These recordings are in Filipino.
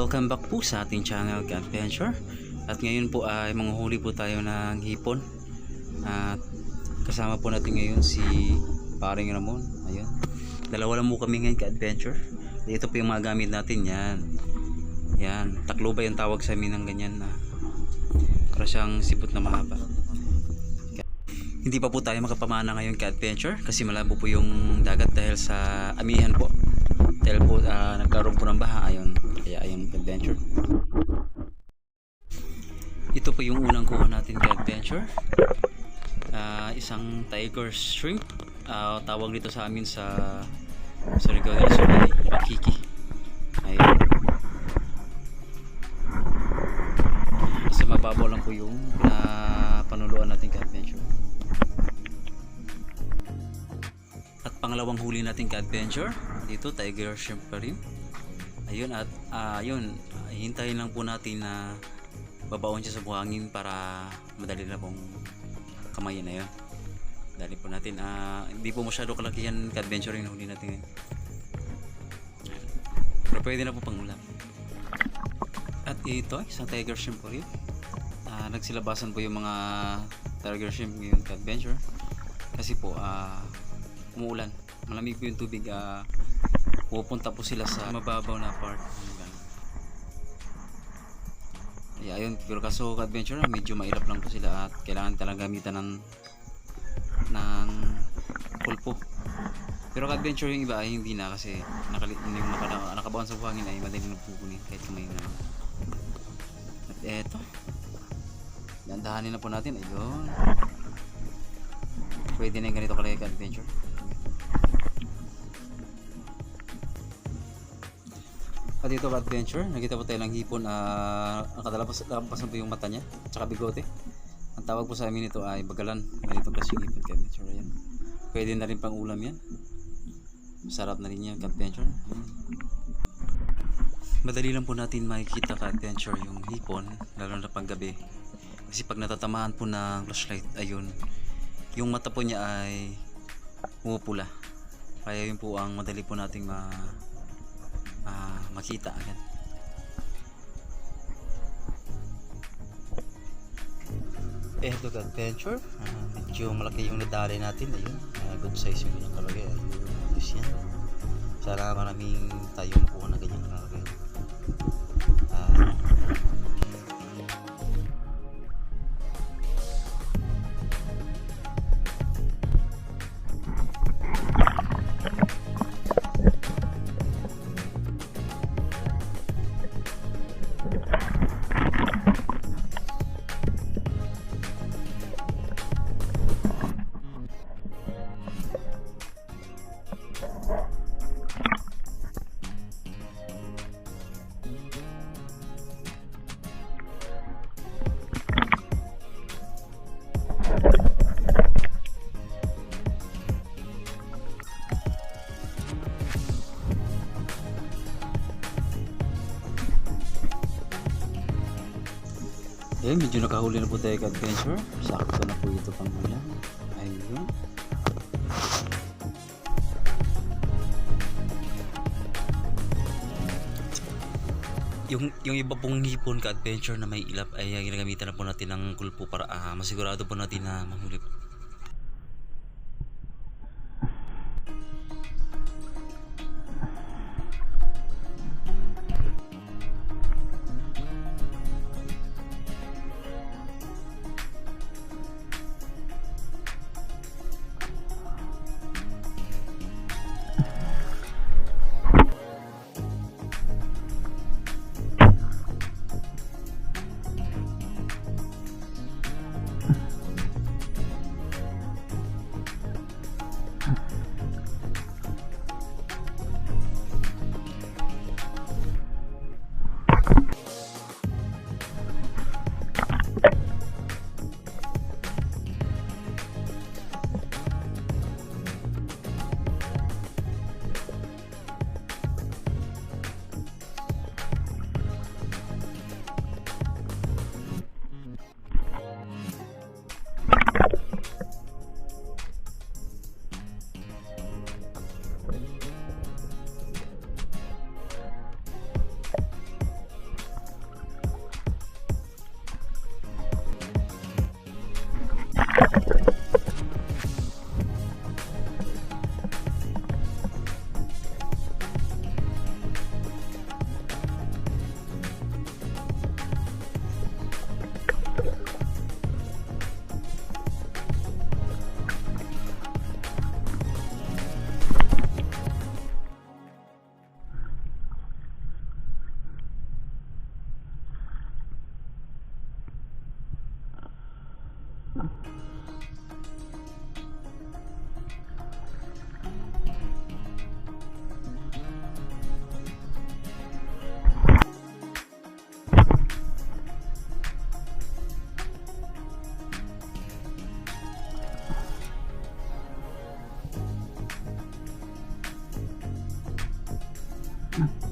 Welcome back po sa ating channel Adventure At ngayon po ay manguhuli po tayo ng hipon. At kasama po natin ngayon si Paring Ramon. Ayun. Dalawa lang po kami ngayon ka-adventure Ito po yung mga gamit natin yan. Yan. Takloba yung tawag sa amin ng ganyan na Para siyang sipot na mahaba? Hindi pa po tayo makapamana ngayon ka-adventure kasi malabo po yung dagat dahil sa amihan po. Dahil po ah, nagkaroon po ng baha ayon kaya ayun adventure. Ito po yung unang kuha natin kay adventure. Ah, isang tiger shrimp. Ah, tawag dito sa amin sa sa Rigao del Sur ay pakiki ayun. Sa mababaw lang po yung panuluan natin kay adventure At pangalawang huli natin ka-adventure, dito tiger shrimp pa rin. Ayun at ah, ayun, hintayin lang po natin na babaon siya sa buhangin para madali na pong kamayin na yun. Dali po natin, ah, hindi po masyado kalakihan ka-adventure yung huli natin. Pero pwede na po pang ulam. At ito, isang tiger shrimp po rin. Ah, nagsilabasan po yung mga tiger shrimp ngayon ka-adventure. Kasi po, ah, umuulan. Malamig po yung tubig. ah pupunta po sila sa mababaw na part. Yeah, ayun. Pero kaso adventure medyo mailap lang po sila at kailangan talaga gamitan ng ng pulpo. Pero adventure yung iba ay hindi na kasi nakali, yung nakala, nakabaon sa buhangin ay madali na pupunin kahit kamay na. At eto. Dandahanin na po natin. Ayun. Pwede na yung ganito kalaki ka-adventure. At ito ka-adventure, nakita po tayo ng hipon ah nakadalapas lampasan po yung mata niya, tsaka bigote. Ang tawag po sa amin ito ay bagalan. Ganitong kasi yung hipon ka-adventure. Ayan. Pwede na rin pang ulam yan. Masarap na rin yan ka-adventure. Ayan. Madali lang po natin makikita ka-adventure yung hipon, lalo na pag gabi. Kasi pag natatamaan po ng flashlight, ayun, yung mata po niya ay pumupula. Kaya yun po ang madali po nating ma, ma- makita agad. Eto ka adventure. Ah, medyo malaki yung nadali natin. Ayun. Ah, good size yung ganyang kalagay. Ayun. Ayos yan. Sana maraming tayo makuha na ganyang kalagay. Ayun, medyo nakahuli na po tayo ka-adventure. Sakto na po ito pang ulam. Ayun. Yung, yung iba pong hipon ka-adventure na may ilap ay ginagamitan na po natin ng kulpo para ah, masigurado po natin na mahuli po. Mm-hmm.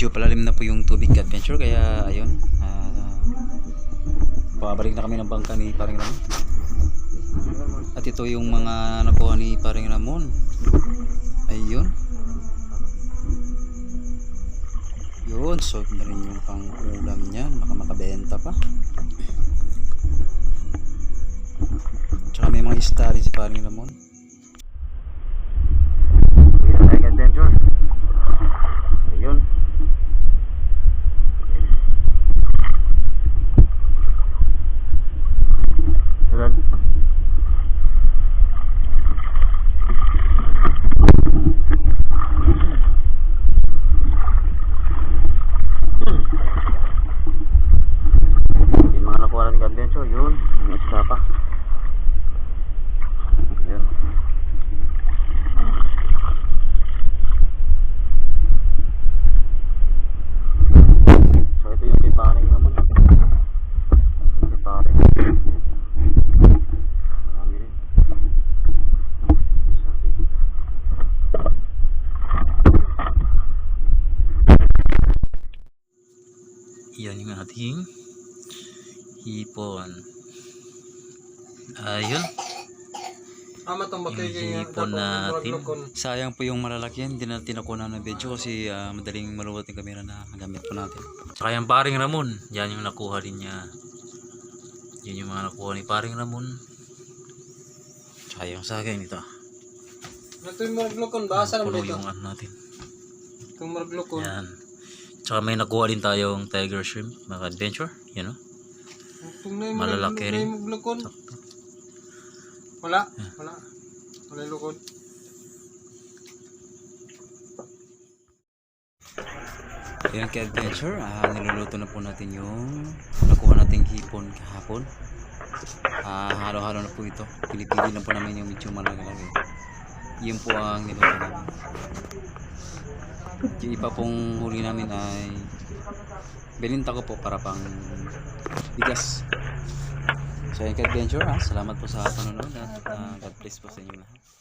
Medyo palalim na po yung tubig adventure. Kaya ayun ah, babalik na kami ng bangka ni paring Ramon. At ito yung mga nakuha ni paring Ramon. Ayun. Yun so na rin yung pang ulam niyan. Baka makabenta pa. Tsaka may mga rin si paring Ramon adventure ayun Ayan. Yung mga nakuha natin adventure, yun. Yung isda pa. Ayan. So ito yung piparing naman. Yung piparing. Marami rin. Sabi. Yung ating hipon. Ayun. Kay Hipon natin. Sayang po yung malalaki yan. Hindi natin nakuha ng video kasi ah, madaling maluwat yung camera na gamit po natin. Saka yung paring Ramon. Yan yung nakuha din niya. Yan yung mga nakuha ni paring Ramon. Tsaka yung sagay nito. Ito yung maraglukon, basa naman Puno ito. yung ano natin. Itong maraglukon. Yan. Tsaka may nakuha din tayong tiger shrimp. Mga adventure. Na yung Malalaki rin. maraglukon. Wala, wala. Wala yung lukon. Ayan kay adventure. Ah, niluluto na po natin yung nakuha nating hipon kahapon. Ah, halo-halo na po ito. Pinipili lang po namin yung medyo malaki-laki. Yun po ang niluto namin. Yung iba pong huli namin ay bininta ko po para pang bigas. So, yung adventure ha. Salamat po sa panonood at ah, God bless po sa inyo lahat.